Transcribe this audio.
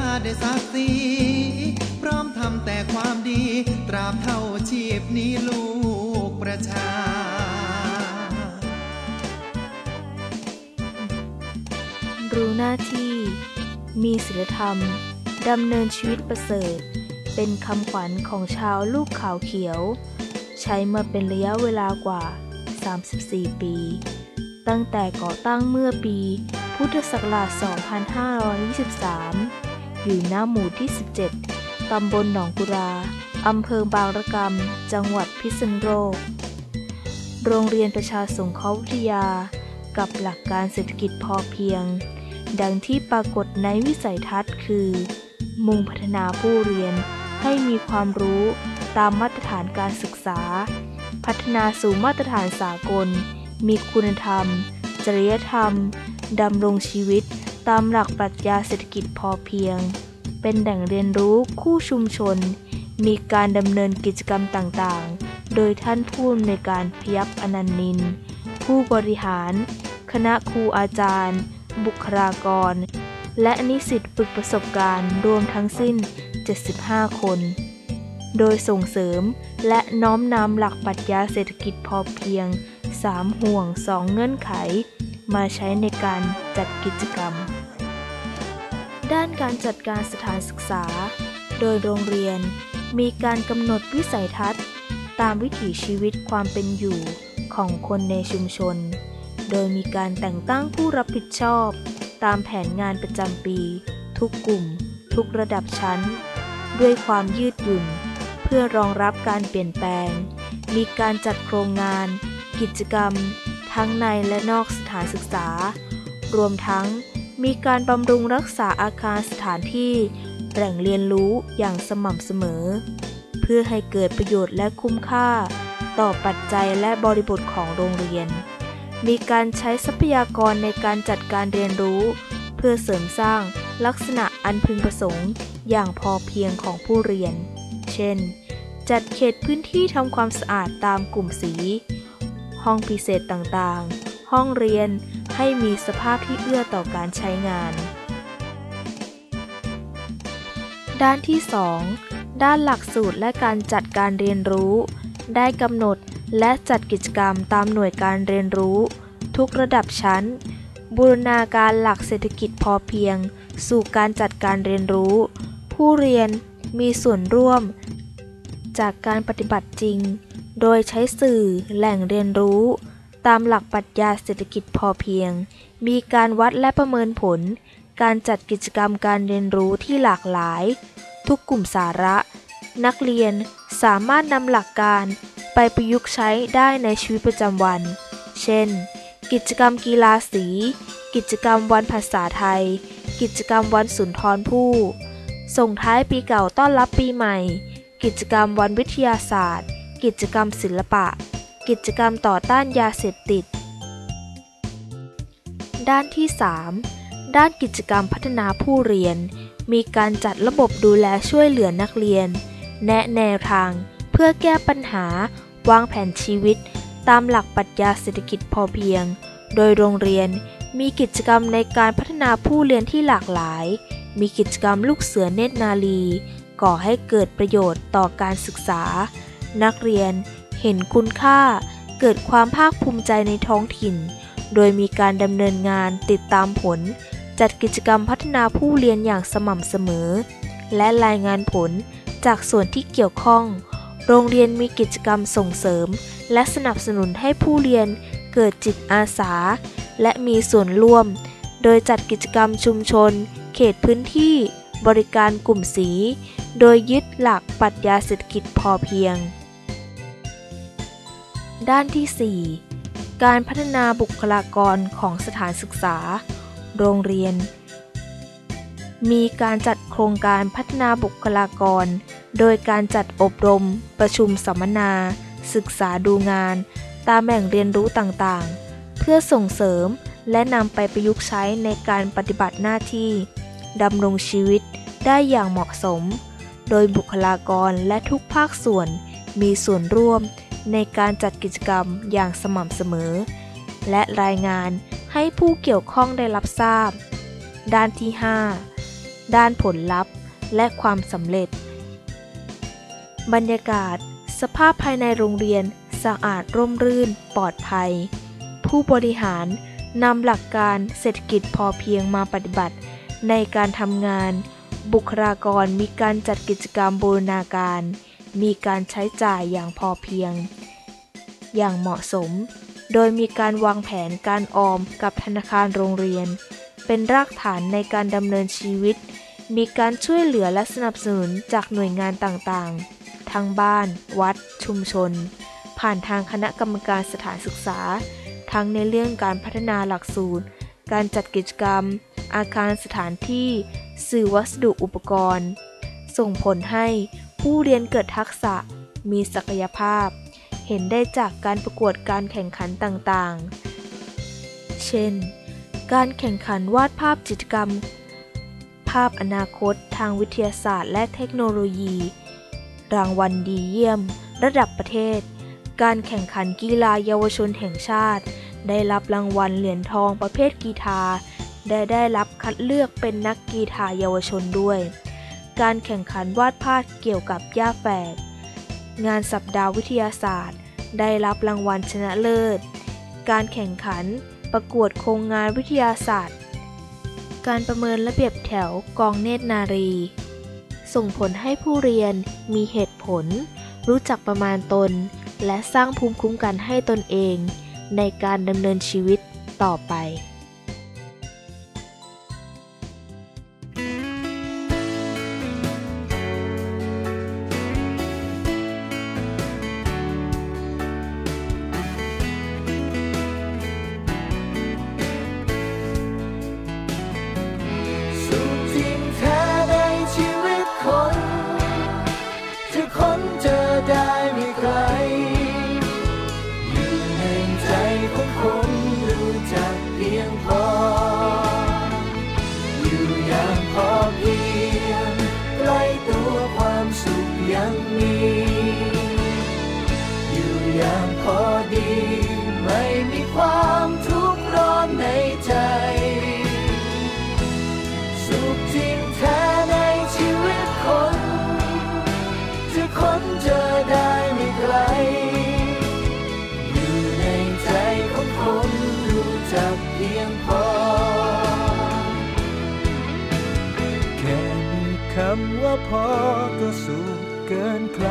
าณด้วยศักดิ์ศรีพร้อมทำแต่ความดี ตราบเท่าชีพนี้ลูกประชารู้หน้าที่ มีศีลธรรม ดำเนินชีวิตประเสริฐ เป็นคำขวัญของชาวลูกขาวเขียว ใช้มาเป็นระยะเวลากว่า 34 ปี ตั้งแต่ก่อตั้งเมื่อปี พุทธศักราช 2523 อยู่หน้าหมู่ที่ 17 ตำบลหนองกุรา อำเภอบางระกำ จังหวัดพิษณุโลก โรงเรียนประชาสงเคราะห์วิทยา กับหลักการเศรษฐกิจพอเพียง ดังที่ปรากฏในวิสัยทัศน์คือ มุ่งพัฒนาผู้เรียนให้มีความรู้ตามมาตรฐานการศึกษา พัฒนาสู่มาตรฐานสากล มีคุณธรรม จริยธรรม ดำรงชีวิต ตามหลักปรัชญาเศรษฐกิจพอเพียง เป็นแหล่งเรียนรู้คู่ชุมชน มีการดำเนินกิจกรรมต่างๆ โดยท่านผู้อำนวยการพยับอนันต์นิน ผู้บริหาร คณะครูอาจารย์ บุคลากร และนิสิตฝึกประสบการณ์รวมทั้งสิ้น 75 คน โดยส่งเสริมและน้อมนำหลักปรัชญาเศรษฐกิจพอเพียง 3 ห่วง 2 เงื่อนไข มาใช้ในการจัดกิจกรรม ด้านการจัดการสถานศึกษา โดยโรงเรียนมีการกำหนดวิสัยทัศน์ ตามวิถีชีวิตความเป็นอยู่ของคนในชุมชน โดยมีการแต่งตั้งผู้รับผิดชอบ ตามแผนงานประจำปี ทุกกลุ่ม ทุกระดับชั้น ด้วยความยืดหยุ่น เพื่อรองรับการเปลี่ยนแปลง มีการจัดโครงงาน กิจกรรม ทั้งในและนอกสถานศึกษา รวมทั้ง มีการบำรุงรักษาอาคารสถานที่ แหล่งเรียนรู้อย่างสม่ำเสมอ เพื่อให้เกิดประโยชน์และคุ้มค่า ต่อปัจจัยและบริบทของโรงเรียน มีการใช้ทรัพยากรในการจัดการเรียนรู้ เพื่อเสริมสร้างลักษณะอันพึงประสงค์ อย่างพอเพียงของผู้เรียน เช่น จัดเขตพื้นที่ทำความสะอาดตามกลุ่มสี ห้องพิเศษต่างๆ ห้องเรียน ให้มีสภาพที่เอื้อต่อการใช้งาน ด้านที่ 2 ด้านหลักสูตรและการจัดการเรียนรู้ ได้กำหนดและจัดกิจกรรมตามหน่วยการเรียนรู้ ทุกระดับชั้น บูรณาการหลักเศรษฐกิจพอเพียง สู่การจัดการเรียนรู้ ผู้เรียนมีส่วนร่วม จากการปฏิบัติจริง โดยใช้สื่อแหล่งเรียนรู้ ตามหลักปรัชญาเศรษฐกิจพอเพียง มีการวัดและประเมินผล การจัดกิจกรรมการเรียนรู้ที่หลากหลาย ทุกกลุ่มสาระ นักเรียนสามารถนำหลักการไปประยุกต์ใช้ได้ในชีวิตประจำวัน เช่น กิจกรรมกีฬาสี กิจกรรมวันภาษาไทย กิจกรรมวันสุนทรภู่ ส่งท้ายปีเก่าต้อนรับปีใหม่ กิจกรรมวันวิทยาศาสตร์ กิจกรรมศิลปะ กิจกรรมต่อต้านยาเสพติด ด้านที่ 3 ด้านกิจกรรมพัฒนาผู้เรียน มีการจัดระบบดูแลช่วยเหลือนักเรียน แนะแนวทาง เพื่อแก้ปัญหาวางแผนชีวิต ตามหลักปรัชญาเศรษฐกิจพอเพียง โดยโรงเรียนมีกิจกรรมในการพัฒนาผู้เรียนที่หลากหลาย มีกิจกรรมลูกเสือเนตรนาลี ก่อให้เกิดประโยชน์ต่อการศึกษา นักเรียน เห็นคุณค่า เกิดความภาคภูมิใจในท้องถิ่น โดยมีการดำเนินงานติดตามผล จัดกิจกรรมพัฒนาผู้เรียนอย่างสม่ำเสมอ และรายงานผลจากส่วนที่เกี่ยวข้อง โรงเรียนมีกิจกรรมส่งเสริม และสนับสนุนให้ผู้เรียนเกิดจิตอาสา และมีส่วนร่วม โดยจัดกิจกรรมชุมชน เขตพื้นที่ บริการกลุ่มสี โดยยึดหลักปรัชญาเศรษฐกิจพอเพียง ด้านที่ 4 การพัฒนาบุคลากรของสถานศึกษา โรงเรียน มีการจัดโครงการพัฒนาบุคลากร โดยการจัดอบรม ประชุมสัมมนา ศึกษาดูงาน ตามแหล่งเรียนรู้ต่างๆ เพื่อส่งเสริมและนำไปประยุกต์ใช้ในการปฏิบัติหน้าที่ดำรงชีวิตได้อย่างเหมาะสม โดยบุคลากรและทุกภาคส่วนมีส่วนร่วม ในการจัดกิจกรรมอย่างสม่ำเสมอ และรายงานให้ผู้เกี่ยวข้องได้รับทราบ ด้านที่ 5 ด้านผลลัพธ์และความสำเร็จ บรรยากาศ สภาพภายในโรงเรียนสะอาดร่มรื่นปลอดภัย ผู้บริหารนำหลักการเศรษฐกิจพอเพียงมาปฏิบัติ ในการทำงาน บุคลากรมีการจัดกิจกรรมบูรณาการ มีการใช้จ่ายอย่างพอเพียง อย่างเหมาะสม โดยมีการวางแผนการออมกับธนาคารโรงเรียน เป็นรากฐานในการดำเนินชีวิต มีการช่วยเหลือและสนับสนุนจากหน่วยงานต่างๆ ทั้งบ้าน วัด ชุมชน ผ่านทางคณะกรรมการสถานศึกษา ทั้งในเรื่องการพัฒนาหลักสูตร การจัดกิจกรรม อาคารสถานที่ สื่อวัสดุอุปกรณ์ ส่งผลให้ ผู้เรียนเกิดทักษะ มีศักยภาพ เห็นได้จากการประกวดการแข่งขันต่างๆ เช่น การแข่งขันวาดภาพจิตรกรรม ภาพอนาคตทางวิทยาศาสตร์และเทคโนโลยี รางวัลดีเยี่ยม ระดับประเทศ การแข่งขันกีฬาเยาวชนแห่งชาติ ได้รับรางวัลเหรียญทองประเภทกีฬาได้ได้รับคัดเลือกเป็นนักกีฬาเยาวชนด้วย การแข่งขันวาดภาพเกี่ยวกับย่าแฝดงานสัปดาห์วิทยาศาสตร์ ได้รับรางวัลชนะเลิศ การแข่งขันประกวดโครงงานวิทยาศาสตร์ การประเมินระเบียบแถวกองเนตรนารี ส่งผลให้ผู้เรียนมีเหตุผล รู้จักประมาณตน และสร้างภูมิคุ้มกันให้ตนเอง ในการดำเนินชีวิตต่อไป พอก็สุขเกินใคร